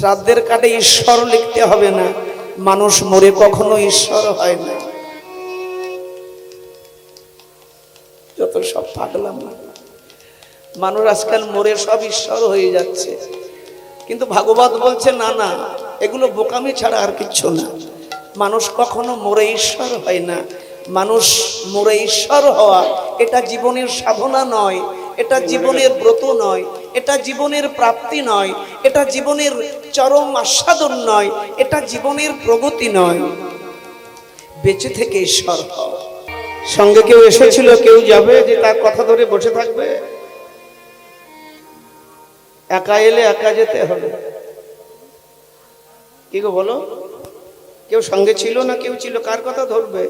শ্রাদ্ধের কাটে ঈশ্বর লিখতে হবে না। মানুষ মরে কখনো ঈশ্বর হয় না। যত সব পাগলাম মানুষ আজকাল মরে সব ঈশ্বর হয়ে যাচ্ছে। কিন্তু ভাগবত বলছে, না না, এগুলো বোকামি ছাড়া আর কিচ্ছু না। মানুষ কখনো মরে ঈশ্বর হয় না। মানুষ মরে ঈশ্বর হওয়া এটা জীবনের সাধনা নয়। এটা জীবনের ব্রত নয়, এটা জীবনের প্রাপ্তি নয়, এটা জীবনের চরম আস্বাদন নয়, এটা জীবনের প্রগতি নয়। বেঁচে থেকে ঈশ্বর সঙ্গে কেউ এসেছিল, কেউ যাবে যে তার কথা ধরে বসে থাকবে? একা এলে একা যেতে হবে। কি গো বলো? কেউ সঙ্গে ছিল না কেউ ছিল? কার কথা ধরবে?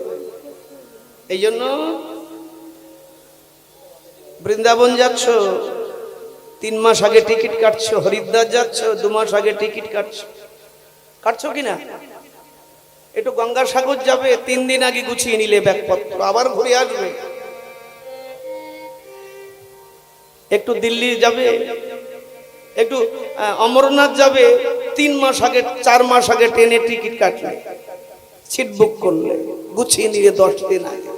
এই জন্য বৃন্দাবন যাচ্ছ, তিন মাস আগে টিকিট কাটছো, হরিদ্বার যাচ্ছ, দু মাস আগে টিকিট কাটছো। কাটছো কি না একটু গঙ্গাসাগর যাবে, তিন দিন আগে গুছিয়ে নিলে ব্যাগপত্র, আবার ঘুরে আসবে। একটু দিল্লি যাবে, একটু অমরনাথ যাবে, তিন মাস আগে, চার মাস আগে ট্রেনে টিকিট কাটলে। সিট বুক করলে, গুছিয়ে নিলে দশ দিন আগে।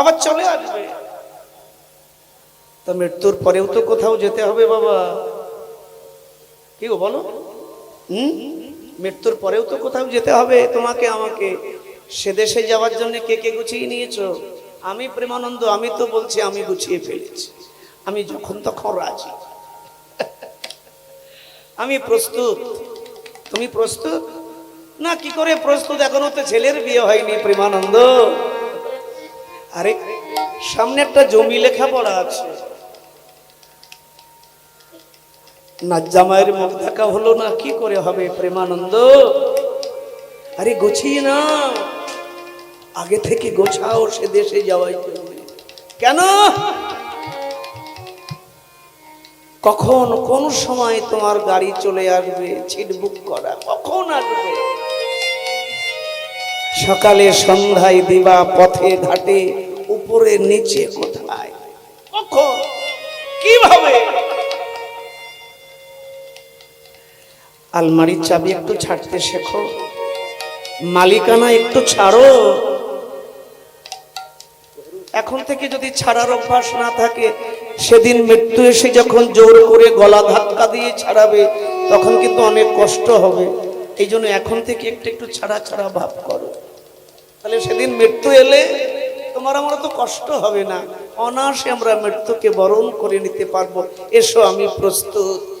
আবার চলে আসবে। তো মৃত্যুর পরেও তো কোথাও যেতে হবে বাবা। কি গো বলো? হুম? মৃত্যুর পরেও তো কোথাও যেতে হবে তোমাকে, আমাকে। সে দেশে যাওয়ার জন্য কে কে গুছিয়ে নিয়েছ? আমি প্রেমানন্দ, আমি তো বলছি আমি গুছিয়ে ফেলেছি। আমি যখন তখন রাজি। আমি প্রস্তুত। তুমি প্রস্তুত? না, কি করে প্রস্তুত? এখনও তো ছেলের বিয়ে হয়নি প্রেমানন্দ। আরে সামনে একটা জমি লেখাপড়া আছে। জামাইয়ের মুখ দেখা হলো না, কি করে হবে প্রেমানন্দ? আরে গোছিয়ে না আগে থেকে গোছাও, সে দেশে যাওয়াই কেন? কখন, কোন সময় তোমার গাড়ি চলে আসবে? সিট বুক করা, কখন আসবে? সকালে সন্ধ্যায় দিবা পথে ঘাটে, উপরে, নিচে, কোথায়? কখন? কীভাবে? আলমারির চাবি একটু ছাড়তে শেখো। মালিকানা একটু ছাড়ো। এখন থেকে যদি ছাড়ার অভ্যাস না থাকে, সেদিন মৃত্যু এসে যখন জোর করে গলা ধাক্কা দিয়ে ছাড়াবে, তখন কিন্তু অনেক কষ্ট হবে। এই জন্য এখন থেকে একটু একটু ছাড়া ছাড়া ভাব করো। তাহলে সেদিন মৃত্যু এলে তোমার আমার তো কষ্ট হবে না। অনায়াসে আমরা মৃত্যুকে বরণ করে নিতে পারব। এসো আমি প্রস্তুত।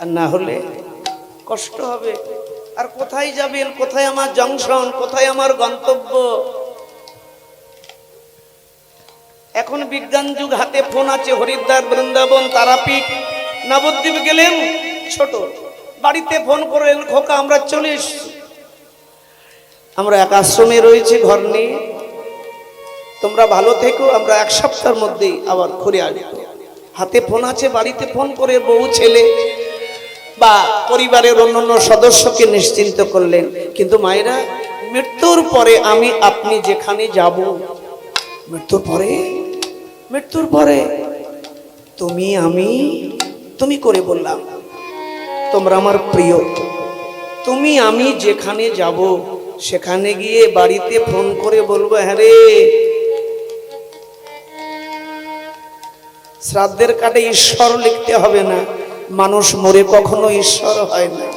আর না হলে কষ্ট হবে। আর কোথায় যাবেন কোথায় আমার জংশন? কোথায় আমার গন্তব্য? এখন বিজ্ঞান যুগ, হাতে ফোন আছে হরিদ্বার, বৃন্দাবন, তারাপীঠ। নবদ্বীপ গেলেন ছোট। বাড়িতে ফোন করলেন, খোকা, আমরা চলে আমরা এক আশ্রমে রয়েছে, ঘর নিয়ে। তোমরা ভালো থেকো, আমরা এক সপ্তাহের মধ্যেই আবার ঘুরে আসব। হাতে ফোন আছে, বাড়িতে ফোন করে বউ, ছেলে। বা পরিবারের অন্যান্য সদস্যকে নিশ্চিন্ত করলেন। কিন্তু মায়েরা, মৃত্যুর পরে আমি আপনি যেখানে যাব, মৃত্যুর পরে? মৃত্যুর পরে? তুমি আমি? তুমি করে বললাম, তোমরা আমার প্রিয়। তুমি আমি যেখানে যাব, সেখানে গিয়ে বাড়িতে ফোন করে বলব হ্যাঁ রে। শ্রাদ্ধের কাটে ঈশ্বর লিখতে হবে না। মানুষ মরে কখনো ঈশ্বর হয় না।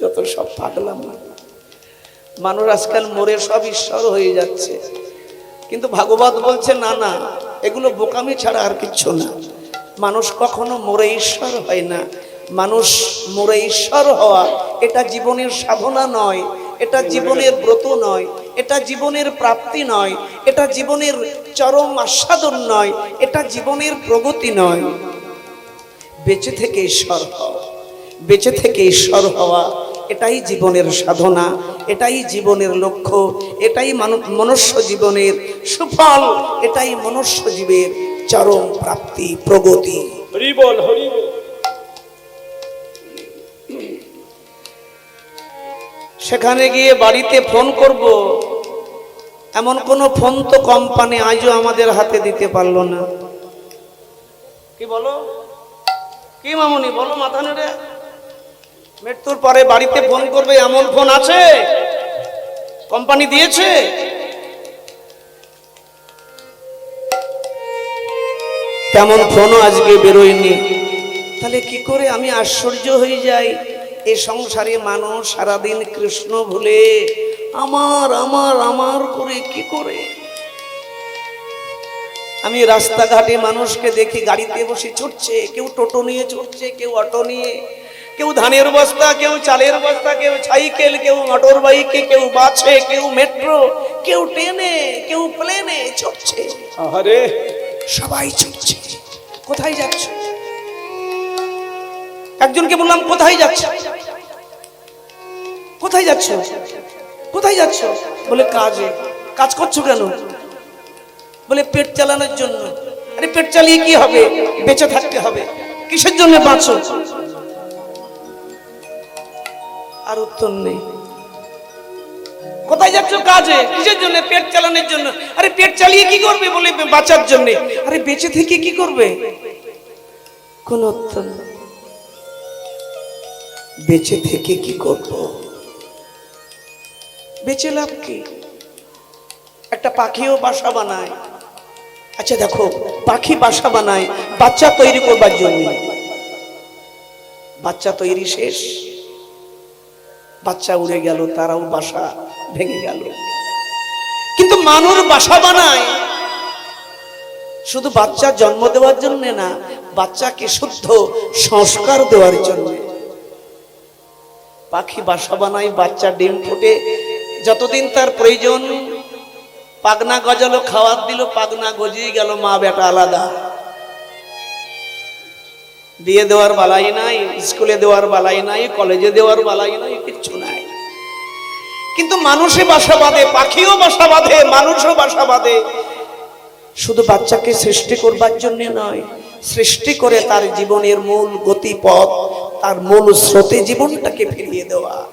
যত সব পাগলাম। মানুষ আজকাল মরে সব ঈশ্বর হয়ে যাচ্ছে। কিন্তু ভাগবত বলছে, না না, এগুলো বোকামি ছাড়া আর কিচ্ছু না। মানুষ কখনো মরে ঈশ্বর হয় না। মানুষ মরে ঈশ্বর হওয়া এটা জীবনের সাধনা নয়, এটা জীবনের ব্রত নয়। এটা জীবনের প্রাপ্তি নয়, এটা জীবনের চরম আস্বাদন নয়, এটা জীবনের প্রগতি নয়। বেঁচে থেকে ঈশ্বর হওয়া বেঁচে থেকে ঈশ্বর হওয়া এটাই জীবনের সাধনা, এটাই জীবনের লক্ষ্য, এটাই মনুষ্য জীবনের সুফল, এটাই মনুষ্য জীবের চরম প্রাপ্তি, প্রগতি। হরি বল। সেখানে গিয়ে বাড়িতে ফোন করব। এমন কোনো ফোন তো কোম্পানি আজও আমাদের হাতে দিতে পারল না। কি বলো? কি মামুনি, বলো মাথা নেড়ে। মৃত্যুর পরে বাড়িতে ফোন করবে, এমন ফোন আছে? কোম্পানি দিয়েছে? তেমন ফোনও আজকে বেরোয়নি। তাহলে কি করে আমি আশ্চর্য হয়ে যাই? এ সংসারে মানুষ সারাদিন কৃষ্ণ ভুলে আমার আমার আমার করে কি করে? আমি রাস্তাঘাটে মানুষকে দেখি গাড়িতে বসে ছুটছে কেউ টোটো নিয়ে ছুটছে কেউ অটো নিয়ে কেউ ধানের বস্তা কেউ চালের বস্তা কেউ সাইকেল কেউ মোটর বাইকে কেউ বাসে কেউ মেট্রো কেউ ট্রেনে কেউ প্লেনে ছুটছে আরে সবাই ছুটছে কোথায় যাচ্ছ? একজনকে বললাম, কোথায় যাচ্ছ? কোথায় যাচ্ছ? কোথায় যাচ্ছ? বলে, কাজে। কাজ করছ কেন? বলে, পেট চালানোর জন্য। আরে, পেট চালিয়ে কি হবে? বেঁচে থাকতে হবে। কিসের জন্য বাঁচো আর উত্তর নেই। কোথায় যাচ্ছ কাজে? কিসের জন্য? পেট চালানোর জন্য? আরে, পেট চালিয়ে কি করবে? বলে, বাঁচার জন্য। আরে, বেঁচে থেকে কি করবে? কোন উত্তর নেই। বেঁচে থেকে কি করব? বেঁচে লাভ কি? একটা পাখিও বাসা বানায়। আচ্ছা দেখো পাখি বাসা বানায় বাচ্চা তৈরি করবার জন্য। বাচ্চা তৈরি শেষ। বাচ্চা উড়ে গেল তারাও বাসা ভেঙে গেল। কিন্তু মানুষ বাসা বানায়। শুধু বাচ্চা জন্ম দেওয়ার জন্য না বাচ্চাকে শুদ্ধ সংস্কার দেওয়ার জন্য। পাখি বাসা বানায়, বাচ্চা ডিম ফুটে। যতদিন তার প্রয়োজন, পাগনা গজালো, খাওয়ার দিল, পাগনা গজিয়ে গেল, মা বেটা আলাদা। বিয়ে দেওয়ার বালাই নাই, স্কুলে দেওয়ার বালাই নাই, কলেজে দেওয়ার বালাই নাই, কিচ্ছু নাই। কিন্তু মানুষে বাসা বাঁধে, পাখিও বাসা বাঁধে, মানুষও বাসা বাঁধে। শুধু বাচ্চাকে সৃষ্টি করবার জন্য নয়, সৃষ্টি করে তার জীবনের মূল গতিপথ। তার মূল স্রোতে জীবনটাকে ফিরিয়ে দেওয়া।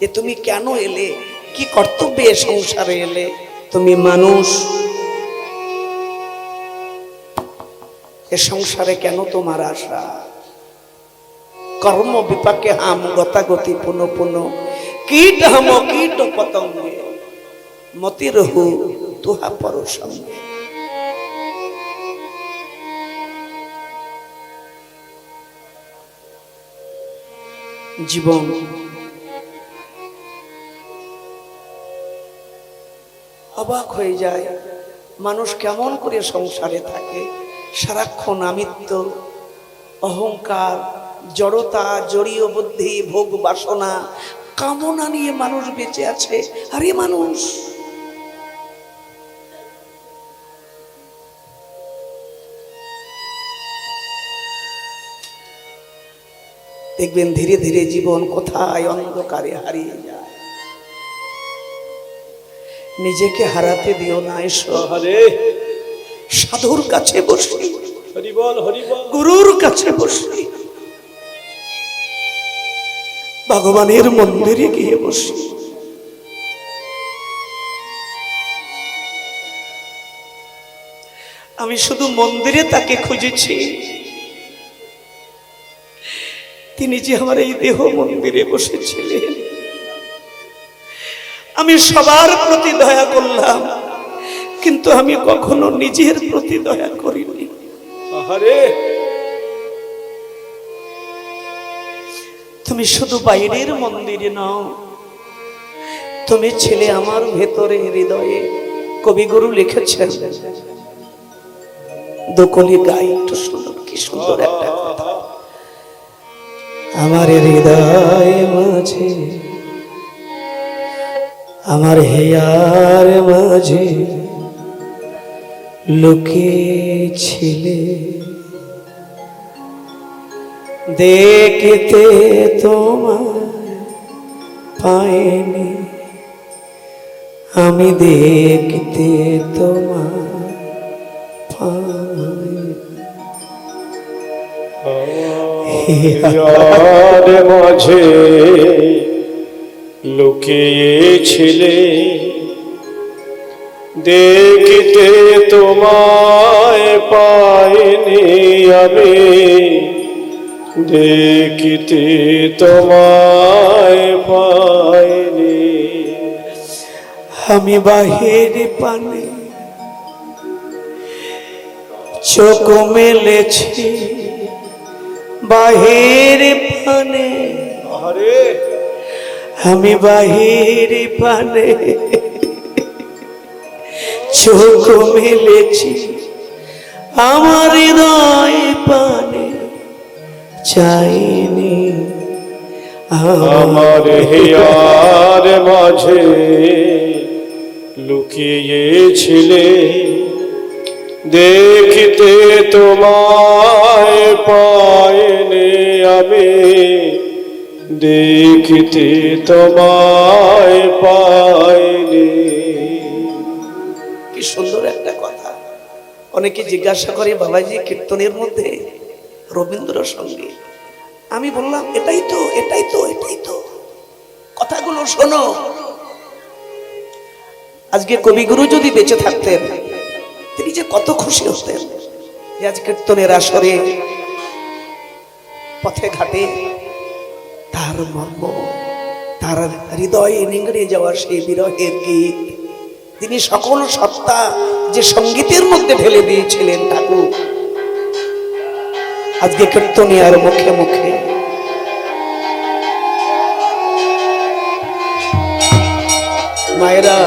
যে তুমি কেন এলে? কি কর্তব্যে এ সংসারে এলে? তুমি মানুষ। এ সংসারে কেন তোমার আশা? কর্ম বিপাকে হাম গতাগতি পুনঃ পুনঃ। কীট হাম কীট পতঙ্গে। মতি রহু তুহা পর সঙ্গে জীবন। অবাক হয়ে যায়, মানুষ কেমন করে সংসারে থাকে? সারাক্ষণ আমিত্ব, অহংকার, জড়তা, জড়িয় বুদ্ধি, ভোগ বাসনা, কামনা নিয়ে মানুষ বেঁচে আছে। আরে মানুষ! দেখবেন ধীরে ধীরে জীবন কোথায় অন্ধকারে হারিয়ে যায়। নিজেকে হারাতে দিও না এসো। সাধুর কাছে বসি। গুরুর কাছে বসি। ভগবানের মন্দিরে গিয়ে বসি। আমি শুধু মন্দিরে তাকে খুঁজেছি। তিনি যে আমার এই দেহ মন্দিরে বসেছিলেন আমি সবার প্রতি দয়া করলাম কিন্তু আমি কখনো নিজের প্রতি দয়া করিনি। তুমি শুধু বাইরের মন্দিরে নাও তুমি ছেলে আমার ভেতরে হৃদয়ে কবিগুরু লিখেছেন দোকলি গাই একটু সুন্দর কি সুন্দর একটা কথা। আমার হৃদয় মাঝে আমার হেয়ার মাঝে লুকিয়েছিলে। দেখতে তোমার পাইনি আমি দেখতে তোমার পাইনি। আর মাঝে লুকিয়েছিলে। দেখতে তোমায় পাইনি আমি। দেখিতে তোমায় পাইনি। আমি বাহির পানে চোখ মেলেছি। বাহির পানে। আমি বাহির পানে। চোখ মেলেছি আমার হৃদয় পানে। চাইনি আমার হিয়ার মাঝে লুকিয়েছিলে। দেখিতে তোমায় পাইনি আমি দেখিতে তোমায় পাইনি। কি সুন্দর একটা কথা। অনেকে জিজ্ঞাসা করে, বাবাজি, কীর্তনের মধ্যে রবীন্দ্র সংগীত আমি বললাম, এটাই তো এটাই তো এটাই তো। কথাগুলো শোনো। আজকে কবিগুরু যদি বেঁচে থাকতেন, তিনি যে কত খুশি হতেন আজ কীর্তনের আসরে পথে ঘাটে। তার মর্ম, তার হৃদয়ে নিংড়ে যাওয়া সেই বিরহের গীত। তিনি সকল সত্তা যে সঙ্গীতের মধ্যে ঢেলে দিয়েছিলেন ঠাকুর। আজকে কীর্তনী আর মুখে মুখে। মায়েরা,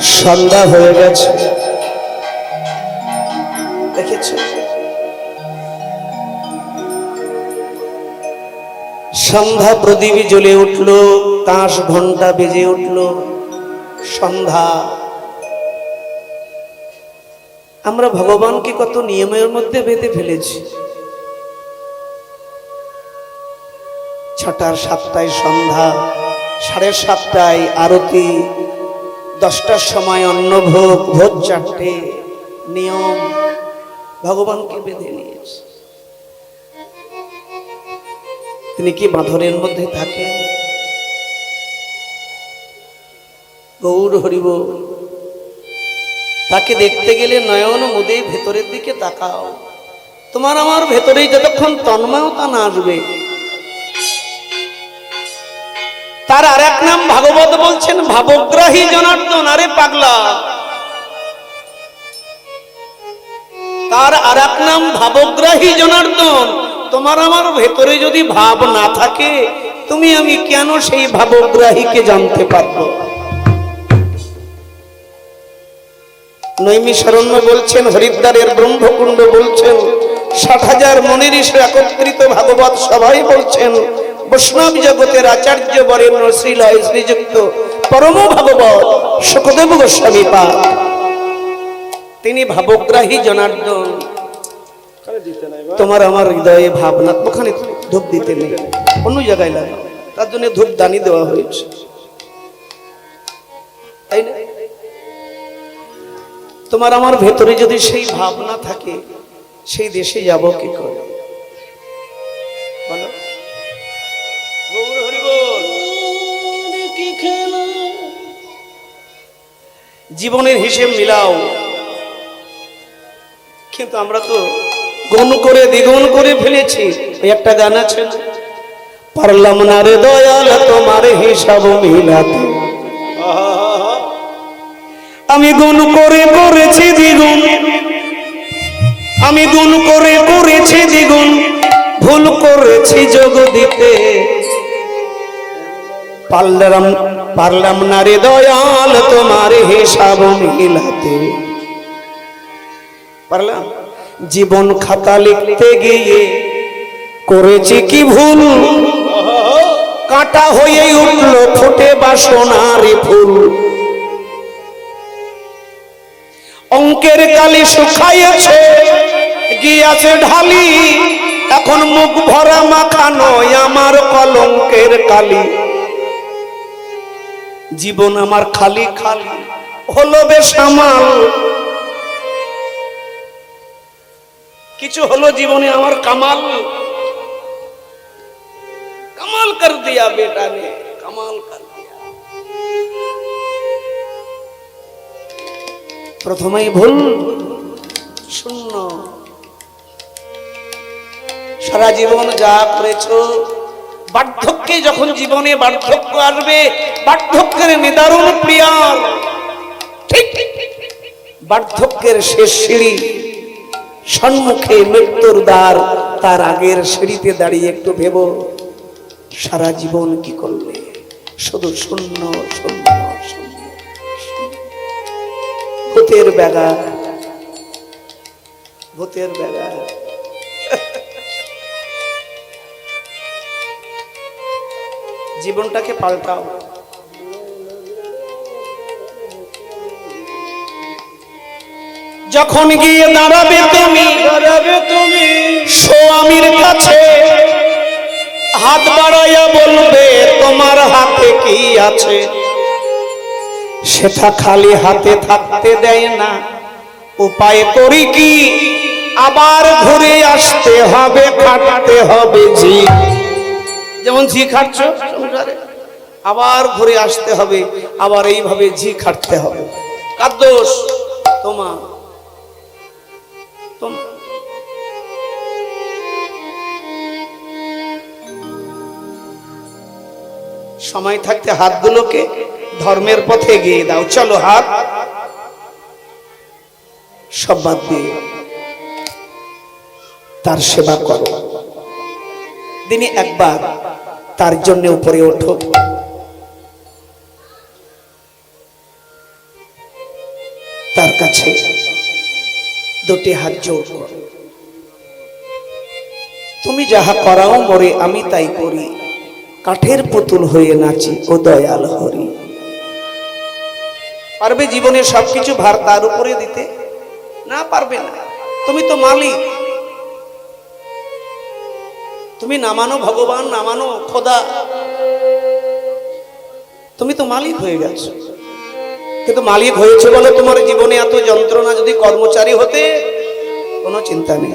সন্ধ্যা হয়ে গেছে। সন্ধ্যা প্রদীপ জ্বলে উঠল কাঁস ঘণ্টা বেজে উঠল। সন্ধ্যা। আমরা ভগবানকে কত নিয়মের মধ্যে বেঁধে ফেলেছি। ছটার সাতটায় সন্ধ্যা, সাড়ে সাতটায় আরতি, দশটার সময় অন্নভোগ, ভোর চারটে নিয়ম। ভগবানকে বেঁধে নিয়েছে তিনি কি বাঁধনের মধ্যে থাকেন? গৌর হরিব, তাকে দেখতে গেলে নয়ন মুদে ভেতরের দিকে তাকাও। তোমার আমার ভেতরেই যতক্ষণ তন্ময়তা না আসবে। তার আর এক নাম ভাগবত বলছেন, ভাবগ্রাহী জনার্দন। আরে পাগলা। তার আর এক নাম ভাবগ্রাহী জনার্দন। তোমার আমার ভেতরে যদি ভাব না থাকে, তুমি আমি কেন সেই ভাবগ্রাহীকে জানতে পারব? নৈমিশরণ্য বলছেন, হরিদ্বারের ব্রহ্মকুণ্ড বলছেন ষাট হাজার মনের একত্রিত ভাগবত সবাই বলছেন, বৈষ্ণব জগতের আচার্য বরেণ্য শ্রীলয় শ্রীযুক্ত পরম ভাগবত সুখদেব গোস্বামী পা তিনি ভাবগ্রাহী জনার্দন তোমার আমার হৃদয়ে ভাবনা ওখানে ধূপ দিতে নেই। অন্য জায়গায় লাগে তার জন্য ধূপ দানি দেওয়া হয়েছে। তাই না? তোমার আমার ভেতরে যদি সেই ভাবনা থাকে সেই দেশে যাব কি করে? বলো। গৌর হরি বল। জীবনের হিসেব মিলাও। কিন্তু আমরা তো গুণ করে, দ্বিগুণ করে ফেলেছি। একটা গান আছে পারলাম না রে দয়াল, তোমার হিসাব মিলাতে। আমি গুণ করে করেছি দ্বিগুণ। আমি গুণ করে করেছি দ্বিগুণ। ভুল করেছি যোগ দিতে। পারলাম পারলাম না রে দয়াল, তোমার হিসাব মিলাতে। পারলাম? জীবন খাতা লিখতে গিয়ে করেছি কি ভুল? কাটা হয়ে উঠল ফুটে বাসনারে ফুল। অঙ্কের কালি শুকাইয়েছে, গিয়াছে ঢালি। এখন মুখ ভরা মাখানো আমার কলঙ্কের কালি। জীবন আমার খালি খালি। হলো বেসামাল কিছু হলো জীবনে আমার কামাল। কামাল কর দিয়া বেটা নে, কামাল কর দিয়া। প্রথমেই ভুল, শূন্য। সারা জীবন যা করেছ, বার্ধক্যে যখন জীবনে বার্ধক্য আসবে, বার্ধক্যের নিদারুণ প্রিয়ার বার্ধক্যের শেষ সিঁড়ি সম্মুখে মৃত্যুর দ্বার, তার আগের সিঁড়িতে দাঁড়িয়ে একটু ভেব, সারা জীবন কি করলে? শুধু শূন্য শূন্য ভূতের ব্যাগা ভূতের ব্যাগা জীবনটাকে পাল্টাও। যখন গিয়ে দাঁড়াবে তুমি দাঁড়াবে তুমি। স্বামীর কাছে হাত বাড়াইয়া বলবে তোমার হাতে কি আছে? সেটা খালি হাতে থাকতে দেয় না। উপায় করি কি? আবার ঘুরে আসতে হবে খাটতে হবে জি যেমন ঝি খাটছ সংসারে আবার ঘুরে আসতে হবে আবার এইভাবে ঝি খাটতে হবে। কার দোষ? তোমার। তোমার সময় থাকতে হাতগুলোকে ধর্মের পথে গিয়ে দাও। চলো হাত। সব বাদ দিয়ে তার সেবা করো। দিনে একবার তার জন্য উপরে ওঠো। তার কাছে দুটি হাত জোর করো। তুমি যাহা করাও মরে, আমি তাই করি। কাঠের পুতুল হয়ে নাচি ও দয়াল হরি। পারবে জীবনে সবকিছু ভার তার উপরে দিতে? না, পারবে না। তুমি তো মালিক। তুমি নামানো ভগবান, নামানো খোদা। তুমি তো মালিক হয়ে গেছো। কিন্তু মালিক হয়েছে বলে তোমার জীবনে এত যন্ত্রণা যদি কর্মচারী হতে কোনো চিন্তা নেই।